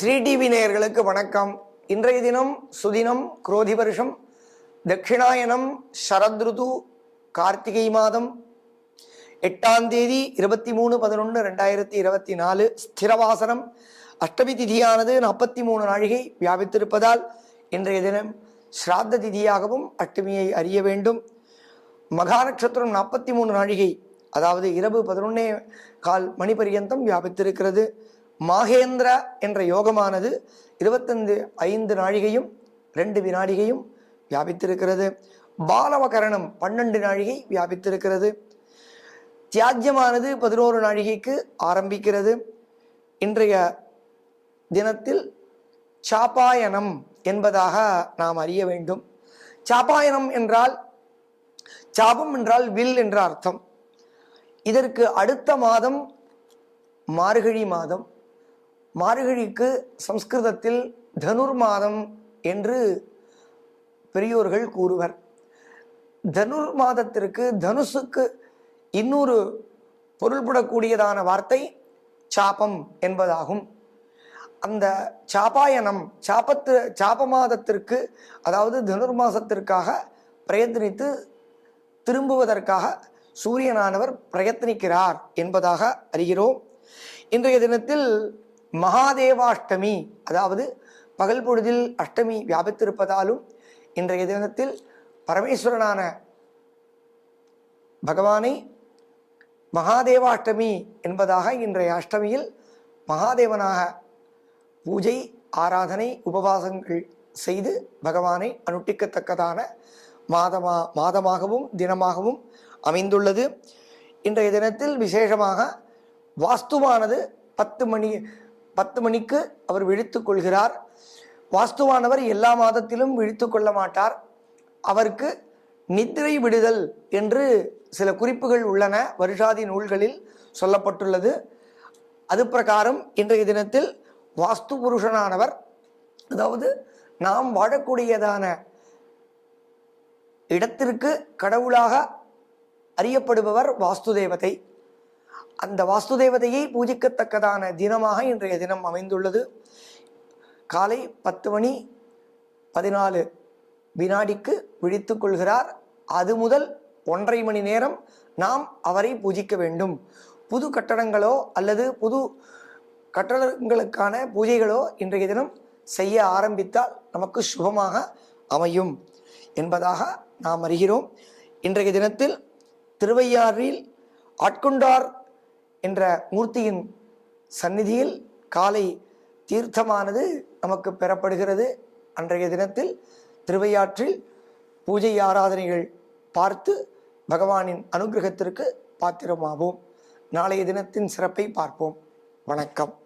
Sri TV நேயர்களுக்கு வணக்கம். இன்றைய தினம் சுதினம் குரோதி வருஷம் தட்சிணாயனம் சரத்ருது கார்த்திகை மாதம் எட்டாம் தேதி இருபத்தி மூணு பதினொன்று ரெண்டாயிரத்தி இருபத்தி நாலு ஸ்திரவாசனம். அஷ்டமி திதியானது நாற்பத்தி மூணு நாழிகை வியாபித்திருப்பதால் இன்றைய தினம் ஸ்ராத்த திதியாகவும் அஷ்டமியை அறிய வேண்டும். மகா நட்சத்திரம் நாற்பத்தி மூணு நாழிகை அதாவது இரவு பதினொன்னே கால் மணி பரியந்தம் வியாபித்திருக்கிறது. மாகேந்திரா என்ற யோகமானது இருபத்தஞ்சு ஐந்து நாழிகையும் ரெண்டு வினாடிகையும் வியாபித்திருக்கிறது. பாலவகரணம் பன்னெண்டு நாழிகை வியாபித்திருக்கிறது. தியாஜ்யமானது பதினோரு நாழிகைக்கு ஆரம்பிக்கிறது. இன்றைய தினத்தில் சாப்பாயனம் என்பதாக நாம் அறிய வேண்டும். சாப்பாயனம் என்றால் சாபம் என்றால் வில் என்ற அர்த்தம். இதற்கு அடுத்த மாதம் மார்கழி மாதம். மார்கழிக்கு சம்ஸ்கிருதத்தில் தனுர் மாதம் என்று பெரியோர்கள் கூறுவர். தனுர் மாதத்திற்கு தனுசுக்கு இன்னொரு பொருள்படக்கூடியதான வார்த்தை சாபம் என்பதாகும். அந்த சாபாயனம் சாபத்து சாப மாதத்திற்கு அதாவது தனுர் மாசத்திற்காக பிரயத்தனித்து திரும்புவதற்காக சூரியனானவர் பிரயத்தனிக்கிறார் என்பதாக அறிகிறோம். இன்றைய தினத்தில் மகாதேவாஷ்டமி அதாவது பகல் பொழுதில் அஷ்டமி வியாபித்திருப்பதாலும் இன்றைய தினத்தில் பரமேஸ்வரனான பகவானை மகாதேவாஷ்டமி என்பதாக இன்றைய அஷ்டமியில் மகாதேவனாக பூஜை ஆராதனை உபவாசங்கள் செய்து பகவானை அனுட்டிக்கத்தக்கதான மாதமா மாதமாகவும் தினமாகவும் அமைந்துள்ளது. இன்றைய தினத்தில் விசேஷமாக வாஸ்துவானது பத்து மணி பத்து மணிக்கு அவர் விழித்து கொள்கிறார். வாஸ்துவானவர் எல்லா மாதத்திலும் விழித்து கொள்ள மாட்டார். அவருக்கு நித்திரை விடுதல் என்று சில குறிப்புகள் உள்ளன. வருஷாதி நூல்களில் சொல்லப்பட்டுள்ளது. அது பிரகாரம் இன்றைய தினத்தில் வாஸ்து புருஷனானவர் அதாவது நாம் வாழக்கூடியதான இடத்திற்கு கடவுளாக அறியப்படுபவர் வாஸ்து தேவதை. அந்த வாஸ்து தேவதையை பூஜிக்கத்தக்கதான தினமாக இன்றைய தினம் அமைந்துள்ளது. காலை பத்து மணி பதினாலு வினாடிக்கு விழித்து கொள்கிறார். அது முதல் ஒன்றரை மணி நேரம் நாம் அவரை பூஜிக்க வேண்டும். புது கட்டடங்களோ அல்லது புது கட்டடங்களுக்கான பூஜைகளோ இன்றைய தினம் செய்ய ஆரம்பித்தால் நமக்கு சுபமாக அமையும் என்பதாக நாம் அறிகிறோம். இன்றைய தினத்தில் திருவையாறில் ஆட்கொண்டார் என்ற மூர்த்தியின் சந்நிதியில் காலை தீர்த்தமானது நமக்கு பெறப்படுகிறது. அன்றைய தினத்தில் திருவையாற்றில் பூஜை ஆராதனைகள் பார்த்து பகவானின் அனுகிரகத்திற்கு பாத்திரமாவோம். நாளைய தினத்தின் சிறப்பை பார்ப்போம். வணக்கம்.